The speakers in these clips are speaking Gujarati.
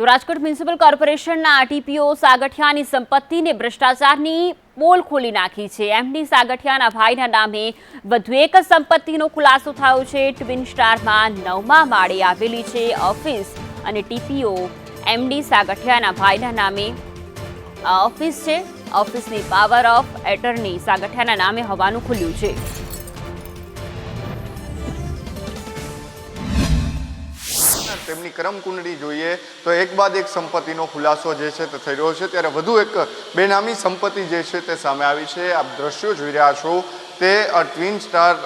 તો રાજકોટ મ્યુનિસિપલ કોર્પોરેશનના આરટીપીઓ સાગઠિયાની સંપત્તિને ભ્રષ્ટાચારની પોલ ખોલી નાખી છે. એમડી સાગઠિયાના ભાઈના નામે વધુ એક સંપત્તિનો ખુલાસો થયો છે. ટ્વિન સ્ટારમાં નવમા માળે આવેલી છે ઓફિસ અને ટીપીઓ એમડી સાગઠિયાના ભાઈના નામે ઓફિસ છે. ઓફિસની પાવર ઓફ એટર્ની સાગઠિયાના નામે હોવાનું ખુલ્યું છે. તેમની કરમકુંડળી જોઈએ, તો એક બાદ એક સંપત્તિનો ખુલાસો જે છે તે થઈ રહ્યો છે. ત્યારે વધુ એક બેનામી સંપત્તિ જે છે તે સામે આવી છે. આપ દ્રશ્યો જોઈ રહ્યા છો. તે ટ્વિન સ્ટાર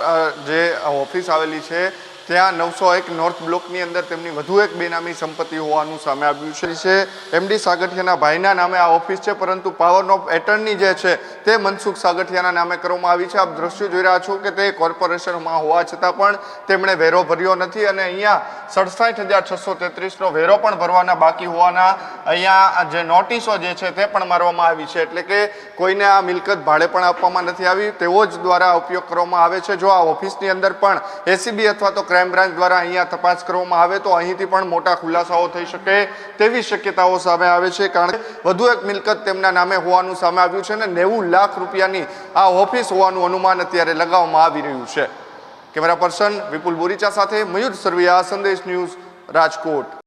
જે ઓફિસ આવેલી છે ત્યાં નવસો એક નોર્થ બ્લોકની અંદર તેમની વધુ એક બેનામી સંપત્તિ હોવાનું સામે આવ્યું છે. એમડી સાગઠિયાના ભાઈના નામે આ ઓફિસ છે, પરંતુ પાવર ઓફ એટર્ની જે છે, તે મનસુખ સાગઠિયાના નામે કરવામાં આવી છે. આપ દ્રશ્યો જોઈ રહ્યા છો કે તે કોર્પોરેશનમાં હોવા છતાં પણ તેમણે વેરો ભર્યો નથી અને અહીંયા સડસઠ હજાર છસો તેત્રીસનો વેરો પણ ભરવાના બાકી હોવાના અહીંયા જે નોટિસો જે છે, તે પણ મારવામાં આવી છે. એટલે કે કોઈને આ મિલકત ભાડે પણ આપવામાં નથી આવી. તેવો જ દ્વારા ઉપયોગ કરવામાં આવે છે. જો આ ઓફિસની અંદર પણ એસીબી અથવા તો ક્રાઇમ બ્રાન્ચ દ્વારા અહીંયા તપાસ કરવામાં આવે તો અહીંથી પણ મોટા ખુલાસાઓ થઈ શકે તેવી શક્યતાઓ સામે આવે છે. કારણ કે વધુ એક મિલકત તેમના નામે હોવાનું સામે આવ્યું છે અને નેવું લાખ રૂપિયાની આ ઓફિસ હોવાનું અનુમાન અત્યારે લગાવવામાં આવી રહ્યું છે. કેમેરા પર્સન વિપુલ બોરીચા સાથે મયુર સરવૈયા, સંદેશ ન્યૂઝ રાજકોટ.